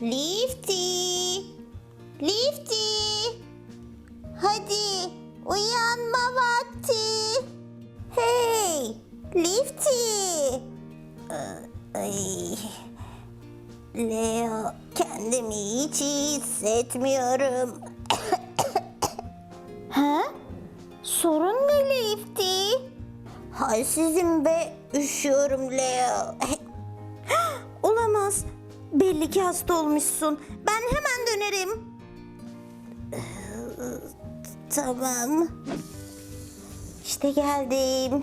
Lifty. Lifty. Hadi uyanma vakti. Hey Lifty. Ee. Leo kendimi hiç hissetmiyorum. ha? Sorun ne Lifty? Halsizim ve üşüyorum Leo. Olamaz. Belli ki hasta olmuşsun. Ben hemen dönerim. Tamam. İşte geldim.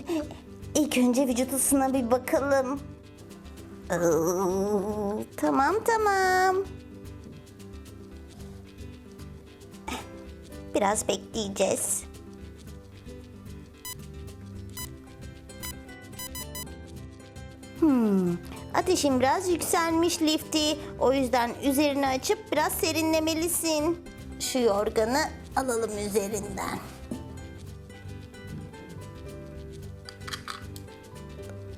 İlk önce vücut ısına bir bakalım. Oo, Tamam tamam. Biraz bekleyeceğiz. Hmm, ateşin biraz yükselmiş Lifty. O yüzden üzerini açıp biraz serinlemelisin. Şu yorganı alalım üzerinden.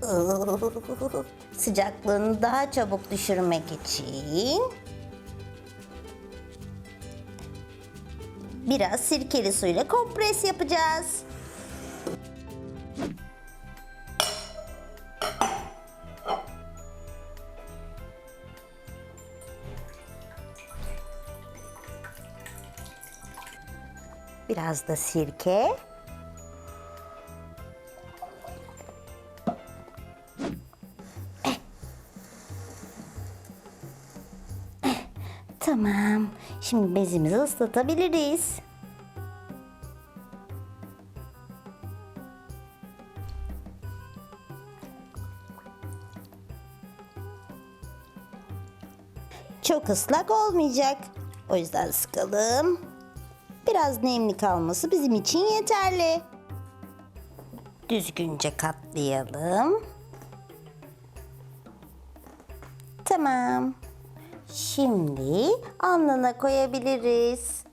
Sıcaklığını daha çabuk düşürmek için biraz sirkeli suyla kompres yapacağız. Biraz da sirke. Tamam. Şimdi bezimizi ıslatabiliriz. Çok ıslak olmayacak. O yüzden sıkalım. Biraz nemli kalması bizim için yeterli. Düzgünce katlayalım. Tamam. Şimdi alnına koyabiliriz.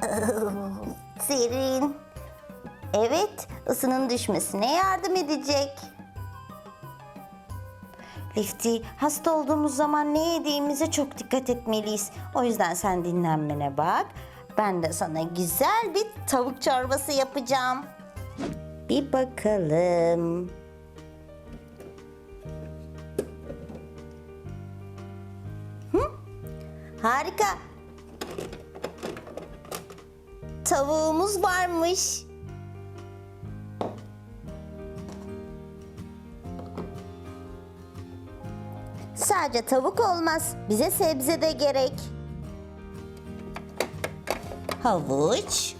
Serin. Evet, ısının düşmesine yardım edecek. Lifty, hasta olduğumuz zaman ne yediğimize çok dikkat etmeliyiz. O yüzden sen dinlenmene bak. Ben de sana güzel bir tavuk çorbası yapacağım. Bir bakalım. Harika. Tavuğumuz varmış. Sadece tavuk olmaz. Bize sebze de gerek. Havuç.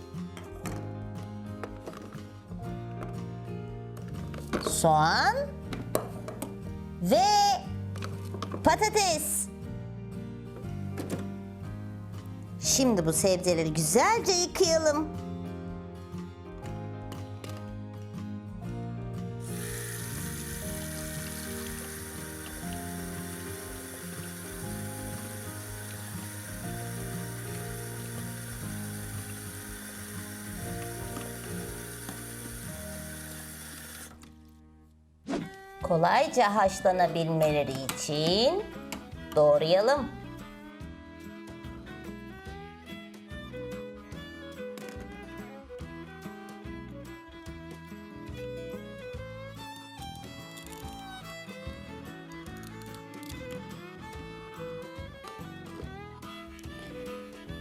Soğan. Ve patates. Şimdi bu sebzeleri güzelce yıkayalım. Kolayca haşlanabilmeleri için doğrayalım.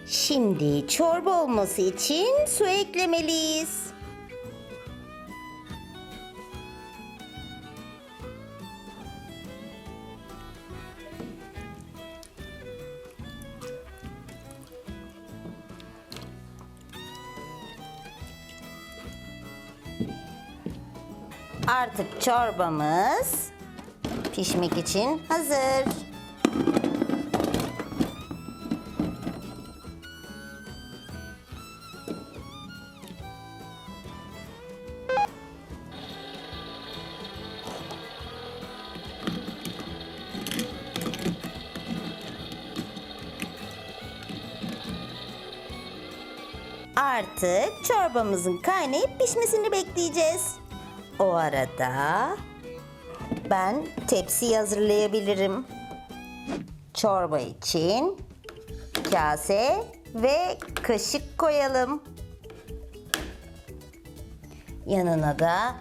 Şimdi çorba olması için su eklemeliyiz. Artık çorbamız pişmek için hazır. Artık çorbamızın kaynayıp pişmesini bekleyeceğiz. O arada ben tepsi hazırlayabilirim. çorba için kase ve kaşık koyalım. Yanına da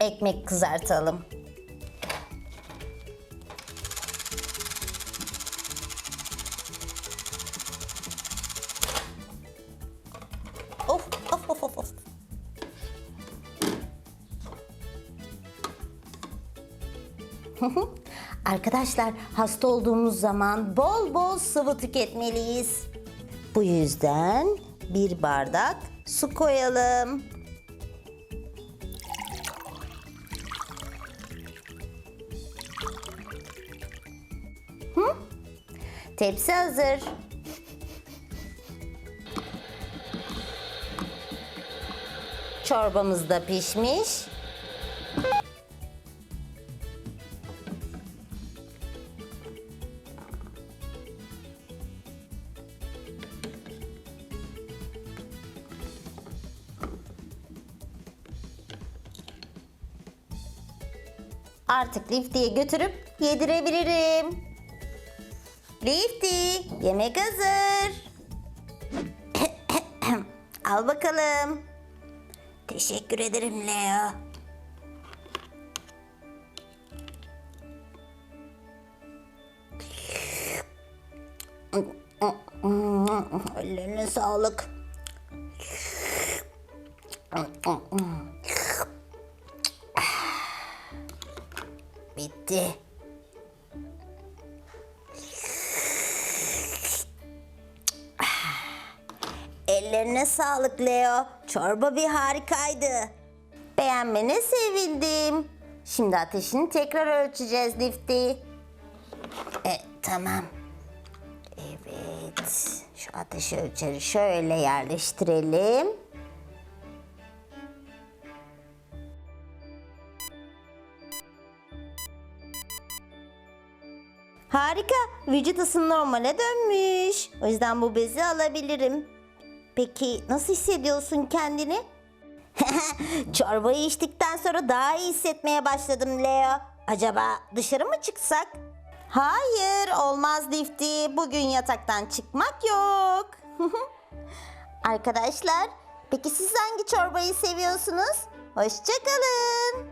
ekmek kızartalım. Arkadaşlar hasta olduğumuz zaman bol bol sıvı tüketmeliyiz. Bu yüzden bir bardak su koyalım. Tepsi hazır. Çorbamız da pişmiş. Artık Lifty'ye götürüp yedirebilirim. Lifty, yemek hazır. Al bakalım. Teşekkür ederim Leo. Ellerine sağlık. Bitti. Ellerine sağlık Leo. Çorba bir harikaydı. Beğenmene sevindim. Şimdi ateşini tekrar ölçeceğiz Lifty. E, tamam. Evet. Şu ateş ölçeri şöyle yerleştirelim. Harika. Vücut ısı normale dönmüş. O yüzden bu bezi alabilirim. Peki nasıl hissediyorsun kendini? Çorbayı içtikten sonra daha iyi hissetmeye başladım Leo. Acaba dışarı mı çıksak? Hayır, olmaz Lifty. Bugün yataktan çıkmak yok. Arkadaşlar, peki siz hangi çorbayı seviyorsunuz? Hoşçakalın.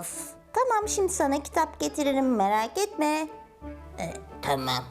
Of. Tamam şimdi sana kitap getiririm merak etme. Ee, tamam.